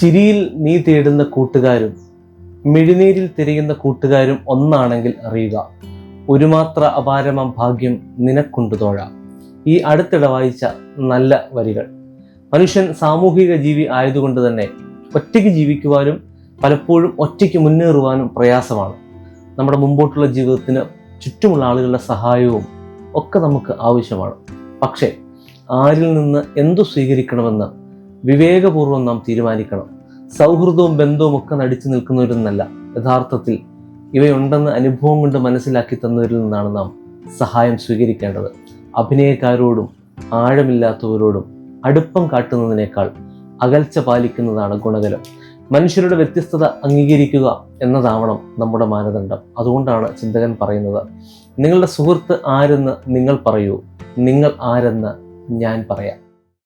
ചിരിയിൽ നീ തേടുന്ന കൂട്ടുകാരും മിഴിനീരിൽ തിരയുന്ന കൂട്ടുകാരും ഒന്നാണെങ്കിൽ അറിയുക. ഒരു മാത്ര അപാരമം ഭാഗ്യം നിനക്കുണ്ടു തോഴ. ഈ അടുത്തിടെ വായിച്ച നല്ല വരികൾ. മനുഷ്യൻ സാമൂഹിക ജീവി ആയതുകൊണ്ട് തന്നെ ഒറ്റയ്ക്ക് ജീവിക്കുവാനും പലപ്പോഴും ഒറ്റയ്ക്ക് മുന്നേറുവാനും പ്രയാസമാണ്. നമ്മുടെ മുമ്പോട്ടുള്ള ജീവിതത്തിന് ചുറ്റുമുള്ള ആളുകളുടെ സഹായവും ഒക്കെ നമുക്ക് ആവശ്യമാണ്. പക്ഷേ ആരിൽ നിന്ന് എന്തു സ്വീകരിക്കണമെന്ന് വിവേകപൂർവം നാം തീരുമാനിക്കണം. സൗഹൃദവും ബന്ധവും ഒക്കെ നടിച്ചു നിൽക്കുന്നവരിൽ നിന്നല്ല. യഥാർത്ഥത്തിൽ ഇവയുണ്ടെന്ന് അനുഭവം കൊണ്ട് മനസ്സിലാക്കി തന്നവരിൽ നിന്നാണ് നാം സഹായം സ്വീകരിക്കേണ്ടത്. അഭിനയക്കാരോടും ആഴമില്ലാത്തവരോടും അടുപ്പം കാട്ടുന്നതിനേക്കാൾ അകൽച്ച പാലിക്കുന്നതാണ് ഗുണകരം. മനുഷ്യരുടെ വ്യത്യസ്തത അംഗീകരിക്കുക എന്നതാവണം നമ്മുടെ മാനദണ്ഡം. അതുകൊണ്ടാണ് ചിന്തകൻ പറയുന്നത് നിങ്ങളുടെ സുഹൃത്ത് ആരെന്ന് നിങ്ങൾ പറയൂ. നിങ്ങൾ ആരെന്ന് ഞാൻ പറയാം.